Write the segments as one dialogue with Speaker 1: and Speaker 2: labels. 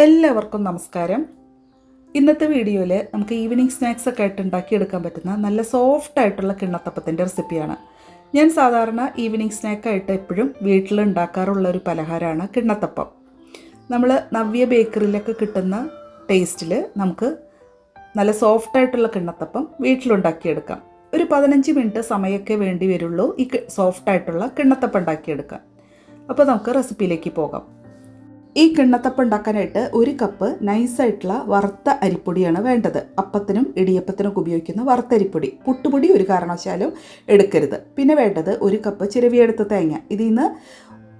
Speaker 1: എല്ലാവർക്കും നമസ്കാരം. ഇന്നത്തെ വീഡിയോയിൽ നമുക്ക് ഈവനിങ് സ്നാക്സ് ഒക്കെ ആയിട്ട് ഉണ്ടാക്കിയെടുക്കാൻ പറ്റുന്ന നല്ല സോഫ്റ്റ് ആയിട്ടുള്ള കിണ്ണത്തപ്പത്തിന്റെ റെസിപ്പിയാണ് ഞാൻ സാധാരണ ഈവനിങ് സ്നാക്കായിട്ട് എപ്പോഴും വീട്ടിൽ ഉണ്ടാക്കാറുള്ള ഒരു പലഹാരമാണ് കിണ്ണത്തപ്പം. നമ്മൾ നവ്യ ബേക്കറിയിലൊക്കെ കിട്ടുന്ന ടേസ്റ്റിൽ നമുക്ക് നല്ല സോഫ്റ്റ് ആയിട്ടുള്ള കിണ്ണത്തപ്പം വീട്ടിലുണ്ടാക്കിയെടുക്കാം ഒരു പതിനഞ്ച് മിനിറ്റ് സമയമൊക്കെ വേണ്ടി വരുള്ളൂ ഈ സോഫ്റ്റ് ആയിട്ടുള്ള കിണ്ണത്തപ്പം ഉണ്ടാക്കിയെടുക്കാൻ. അപ്പോൾ നമുക്ക് റെസിപ്പിയിലേക്ക് പോകാം. ഈ കിണ്ണത്തപ്പം ഉണ്ടാക്കാനായിട്ട് ഒരു കപ്പ് നൈസായിട്ടുള്ള വറുത്ത അരിപ്പൊടിയാണ് വേണ്ടത്. അപ്പത്തിനും ഇടിയപ്പത്തിനും ഉപയോഗിക്കുന്ന വറുത്ത അരിപ്പൊടി പുട്ടുപൊടി ഒരു കാരണവശാലും എടുക്കരുത്. പിന്നെ വേണ്ടത് ഒരു കപ്പ് ചിരവിയെടുത്ത തേങ്ങ. ഇതിൽ നിന്ന്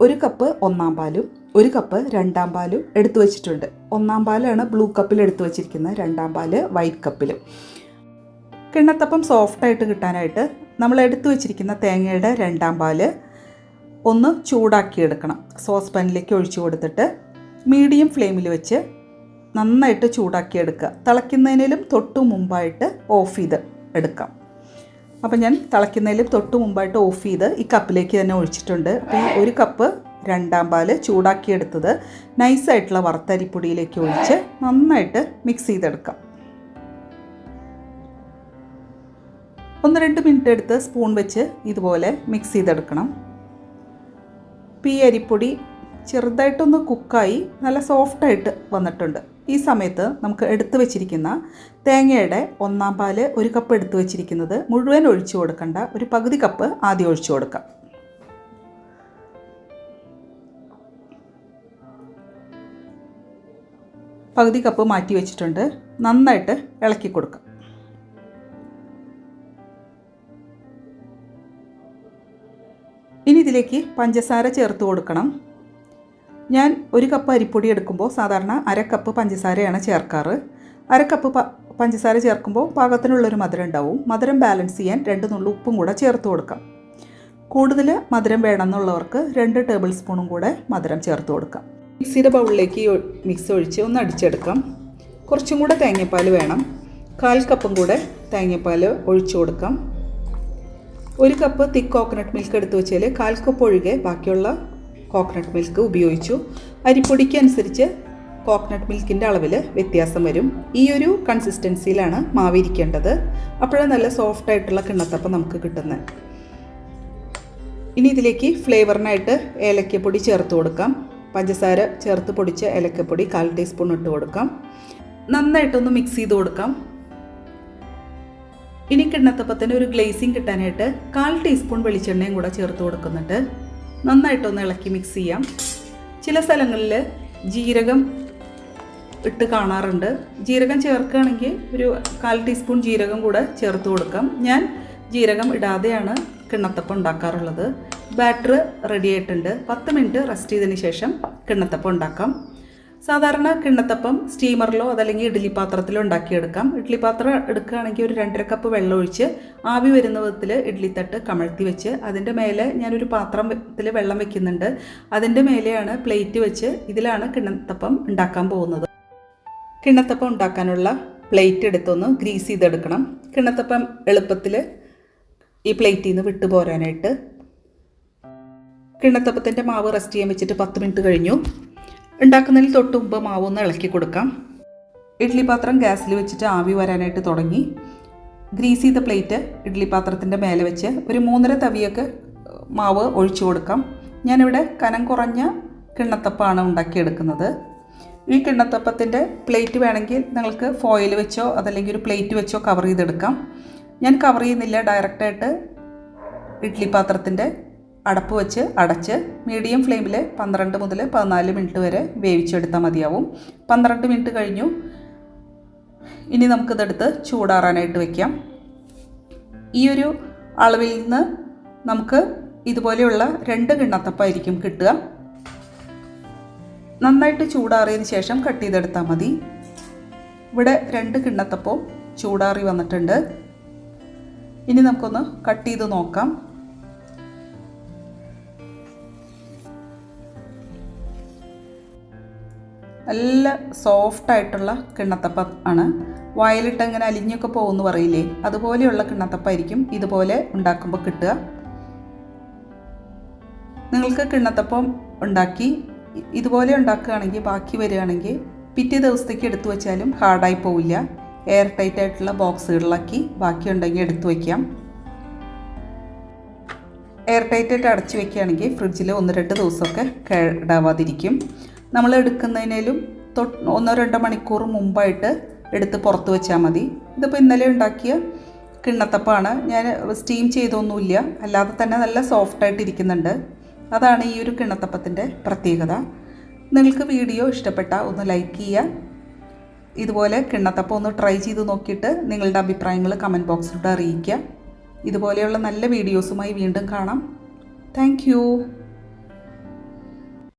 Speaker 1: ഒരു കപ്പ് ഒന്നാം പാലും ഒരു കപ്പ് രണ്ടാം പാലും എടുത്തു വച്ചിട്ടുണ്ട്. ഒന്നാം പാലാണ് ബ്ലൂ കപ്പിൽ എടുത്തു വച്ചിരിക്കുന്നത് രണ്ടാം പാൽ വൈറ്റ് കപ്പിലും. കിണ്ണത്തപ്പം സോഫ്റ്റായിട്ട് കിട്ടാനായിട്ട് നമ്മൾ എടുത്തു വെച്ചിരിക്കുന്ന തേങ്ങയുടെ രണ്ടാം പാൽ ഒന്ന് ചൂടാക്കിയെടുക്കണം. സോസ് പാനിലേക്ക് ഒഴിച്ചു കൊടുത്തിട്ട് മീഡിയം ഫ്ലെയിമിൽ വെച്ച് നന്നായിട്ട് ചൂടാക്കിയെടുക്കുക. തിളയ്ക്കുന്നതിനും തൊട്ടു മുമ്പായിട്ട് ഓഫ് ചെയ്ത് എടുക്കാം. അപ്പം ഞാൻ തിളയ്ക്കുന്നതിലും തൊട്ട് മുമ്പായിട്ട് ഓഫ് ചെയ്ത് ഈ കപ്പിലേക്ക് തന്നെ ഒഴിച്ചിട്ടുണ്ട്. അപ്പോൾ ഈ ഒരു കപ്പ് രണ്ടാം പാൽ ചൂടാക്കിയെടുത്തത് നൈസായിട്ടുള്ള വറുത്തരിപ്പൊടിയിലേക്ക് ഒഴിച്ച് നന്നായിട്ട് മിക്സ് ചെയ്തെടുക്കാം. ഒന്ന് രണ്ട് മിനിറ്റ് എടുത്ത് സ്പൂൺ വെച്ച് ഇതുപോലെ മിക്സ് ചെയ്തെടുക്കണം. ഈ അരിപ്പൊടി ചെറുതായിട്ടൊന്ന് കുക്കായി നല്ല സോഫ്റ്റായിട്ട് വന്നിട്ടുണ്ട്. ഈ സമയത്ത് നമുക്ക് എടുത്തു വെച്ചിരിക്കുന്ന തേങ്ങയുടെ ഒന്നാം പാൽ ഒരു കപ്പ് എടുത്തു വെച്ചിരിക്കുന്നത് മുഴുവൻ ഒഴിച്ചു കൊടുക്കേണ്ട. ഒരു പകുതി കപ്പ് ആദ്യം ഒഴിച്ചു കൊടുക്കാം. പകുതി കപ്പ് മാറ്റി വെച്ചിട്ടുണ്ട്. നന്നായിട്ട് ഇളക്കി കൊടുക്കാം. ഇനി ഇതിലേക്ക് പഞ്ചസാര ചേർത്ത് കൊടുക്കണം. ഞാൻ ഒരു കപ്പ് അരിപ്പൊടി എടുക്കുമ്പോൾ സാധാരണ അര കപ്പ് പഞ്ചസാരയാണ് ചേർക്കാറ്. അര കപ്പ് പഞ്ചസാര ചേർക്കുമ്പോൾ പാകത്തിനുള്ളൊരു മധുരം ഉണ്ടാവും. മധുരം ബാലൻസ് ചെയ്യാൻ രണ്ട് നുള്ളു ഉപ്പും കൂടെ ചേർത്ത് കൊടുക്കാം. കൂടുതൽ മധുരം വേണമെന്നുള്ളവർക്ക് രണ്ട് ടേബിൾ സ്പൂണും കൂടെ മധുരം ചേർത്ത് കൊടുക്കാം. മിക്സിയുടെ ബൗളിലേക്ക് മിക്സ് ഒഴിച്ച് ഒന്ന് അടിച്ചെടുക്കാം. കുറച്ചും കൂടെ തേങ്ങാപ്പാൽ വേണം. കാൽ കപ്പും കൂടെ തേങ്ങാപ്പാൽ ഒഴിച്ചു കൊടുക്കാം. ഒരു കപ്പ് തിക്ക് കോക്കനട്ട് മിൽക്ക് എടുത്ത് വെച്ചാൽ കാൽ കപ്പ് ഒഴികെ ബാക്കിയുള്ള കോക്കനട്ട് മിൽക്ക് ഉപയോഗിച്ചു. അരിപ്പൊടിക്ക് അനുസരിച്ച് കോക്കനട്ട് മിൽക്കിന്റെ അളവിൽ വ്യത്യാസം വരും. ഈ ഒരു കൺസിസ്റ്റൻസിയിലാണ് മാവിരിക്കേണ്ടത് അപ്പോഴാണ് നല്ല സോഫ്റ്റ് ആയിട്ടുള്ള കിണ്ണത്തപ്പം നമുക്ക് കിട്ടുന്നത് ഇനി ഇതിലേക്ക് ഫ്ലേവറിനായിട്ട് ഏലക്കപ്പൊടി ചേർത്ത് കൊടുക്കാം. പഞ്ചസാര ചേർത്ത് പൊടിച്ച ഏലക്കപ്പൊടി കാൽ ടീസ്പൂൺ ഇട്ട് കൊടുക്കാം. നന്നായിട്ടൊന്ന് മിക്സ് ചെയ്ത് കൊടുക്കാം. ഇനി കിണ്ണത്തപ്പത്തിന് ഒരു ഗ്ലേസിങ് കിട്ടാനായിട്ട് കാൽ ടീസ്പൂൺ വെളിച്ചെണ്ണയും കൂടെ ചേർത്ത് കൊടുക്കുന്നുണ്ട്. നന്നായിട്ടൊന്ന് ഇളക്കി മിക്സ് ചെയ്യാം. ചില സ്ഥലങ്ങളിൽ ജീരകം ഇട്ട് കാണാറുണ്ട്. ജീരകം ചേർക്കുകയാണെങ്കിൽ ഒരു കാൽ ടീസ്പൂൺ ജീരകം കൂടെ ചേർത്ത് കൊടുക്കാം. ഞാൻ ജീരകം ഇടാതെയാണ് കിണ്ണത്തപ്പം ഉണ്ടാക്കാറുള്ളത്. ബാറ്റർ റെഡി ആയിട്ടുണ്ട്. പത്ത് മിനിറ്റ് റെസ്റ്റ് ചെയ്തതിന് ശേഷം കിണ്ണത്തപ്പം ഉണ്ടാക്കാം. സാധാരണ കിണ്ണത്തപ്പം സ്റ്റീമറിലോ അതല്ലെങ്കിൽ ഇഡ്ഡലി പാത്രത്തിലോ ഉണ്ടാക്കിയെടുക്കാം. ഇഡ്ഡലി പാത്രം എടുക്കുകയാണെങ്കിൽ ഒരു രണ്ടര കപ്പ് വെള്ളം ഒഴിച്ച് ആവി വരുന്ന വിധത്തിൽ ഇഡ്ഡലി തട്ട് കമഴ്ത്തി വെച്ച് അതിന്റെ മേലെ ഞാനൊരു പാത്രത്തിൽ വെള്ളം വെക്കുന്നുണ്ട്. അതിന്റെ മേലെയാണ് പ്ലേറ്റ് വെച്ച് ഇതിലാണ് കിണ്ണത്തപ്പം ഉണ്ടാക്കാൻ പോകുന്നത്. കിണ്ണത്തപ്പം ഉണ്ടാക്കാനുള്ള പ്ലേറ്റ് എടുത്തൊന്ന് ഗ്രീസ് ചെയ്തെടുക്കണം. കിണ്ണത്തപ്പം എളുപ്പത്തിൽ ഈ പ്ലേറ്റിൽ നിന്ന് വിട്ടു പോരാനായിട്ട്. കിണ്ണത്തപ്പത്തിന്റെ മാവ് റെസ്റ്റ് ചെയ്യാൻ വെച്ചിട്ട് പത്ത് മിനിറ്റ് കഴിഞ്ഞു. ഉണ്ടാക്കുന്നതിൽ തൊട്ട് മുമ്പ് മാവ് ഒന്ന് ഇളക്കി കൊടുക്കാം. ഇഡ്ഡലി പാത്രം ഗ്യാസിൽ വെച്ചിട്ട് ആവി വരാനായിട്ട് തുടങ്ങി. ഗ്രീസ് ചെയ്ത പ്ലേറ്റ് ഇഡ്ഡലി പാത്രത്തിന്റെ മേലെ വെച്ച് ഒരു മൂന്നര തവിയൊക്കെ മാവ് ഒഴിച്ചു കൊടുക്കാം. ഞാനിവിടെ കനം കുറഞ്ഞ കിണ്ണത്തപ്പമാണ് ഉണ്ടാക്കിയെടുക്കുന്നത്. ഈ കിണ്ണത്തപ്പത്തിന്റെ പ്ലേറ്റ് വേണമെങ്കിൽ നിങ്ങൾക്ക് ഫോയിൽ വെച്ചോ അതല്ലെങ്കിൽ ഒരു പ്ലേറ്റ് വെച്ചോ കവർ ചെയ്തെടുക്കാം. ഞാൻ കവർ ചെയ്യുന്നില്ല ഡയറക്റ്റായിട്ട് ഇഡ്ഡലി പാത്രത്തിന്റെ അടപ്പ് വെച്ച് അടച്ച് മീഡിയം ഫ്ലെയിമിൽ പന്ത്രണ്ട് മുതൽ പതിനാല് മിനിറ്റ് വരെ വേവിച്ചെടുത്താൽ മതിയാവും. പന്ത്രണ്ട് മിനിറ്റ് കഴിഞ്ഞു. ഇനി നമുക്കിതെടുത്ത് ചൂടാറാനായിട്ട് വയ്ക്കാം ഈ ഒരു അളവിൽ നിന്ന് നമുക്ക് ഇതുപോലെയുള്ള രണ്ട് കിണ്ണത്തപ്പായിരിക്കും കിട്ടുക. നന്നായിട്ട് ചൂടാറിയതിന് ശേഷം കട്ട് ചെയ്തെടുത്താൽ മതി. ഇവിടെ രണ്ട് കിണ്ണത്തപ്പവും ചൂടാറി വന്നിട്ടുണ്ട്. ഇനി നമുക്കൊന്ന് കട്ട് ചെയ്ത് നോക്കാം. നല്ല സോഫ്റ്റ് ആയിട്ടുള്ള കിണ്ണത്തപ്പം ആണ്. വായിലിട്ട് അങ്ങനെ അലിഞ്ഞൊക്കെ പോകുമെന്ന് പറയില്ലേ? അതുപോലെയുള്ള കിണ്ണത്തപ്പായിരിക്കും ഇതുപോലെ ഉണ്ടാക്കുമ്പോൾ കിട്ടുക. നിങ്ങൾക്ക് കിണ്ണത്തപ്പം ഉണ്ടാക്കി ഇതുപോലെ ഉണ്ടാക്കുകയാണെങ്കിൽ ബാക്കി വരികയാണെങ്കിൽ പിറ്റേ ദിവസത്തേക്ക് എടുത്തു വെച്ചാലും ഹാർഡായി പോവില്ല. എയർ ടൈറ്റ് ആയിട്ടുള്ള ബോക്സുകളിലാക്കി ബാക്കി ഉണ്ടെങ്കിൽ എടുത്തു വയ്ക്കാം എയർ ടൈറ്റ് ആയിട്ട് അടച്ചു വെക്കുകയാണെങ്കിൽ ഫ്രിഡ്ജിൽ ഒന്ന് രണ്ട് ദിവസമൊക്കെ കേടാവാതിരിക്കും. നമ്മൾ എടുക്കുന്നതിനേലും ഒന്നോ രണ്ടോ മണിക്കൂർ മുമ്പായിട്ട് എടുത്ത് പുറത്ത് വെച്ചാൽ മതി. ഇതിപ്പോൾ ഇന്നലെ ഉണ്ടാക്കിയ കിണ്ണത്തപ്പാണ്. ഞാൻ സ്റ്റീം ചെയ്തൊന്നുമില്ല. അല്ലാതെ തന്നെ നല്ല സോഫ്റ്റായിട്ട് ഇരിക്കുന്നുണ്ട്. അതാണ് ഈ ഒരു കിണ്ണത്തപ്പത്തിന്റെ പ്രത്യേകത. നിങ്ങൾക്ക് വീഡിയോ ഇഷ്ടപ്പെട്ട ഒന്ന് ലൈക്ക് ചെയ്യുക. ഇതുപോലെ കിണ്ണത്തപ്പം ഒന്ന് ട്രൈ ചെയ്ത് നോക്കിയിട്ട് നിങ്ങളുടെ അഭിപ്രായങ്ങൾ കമന്റ് ബോക്സിലൂടെ അറിയിക്കുക. ഇതുപോലെയുള്ള നല്ല വീഡിയോസുമായി വീണ്ടും കാണാം. താങ്ക്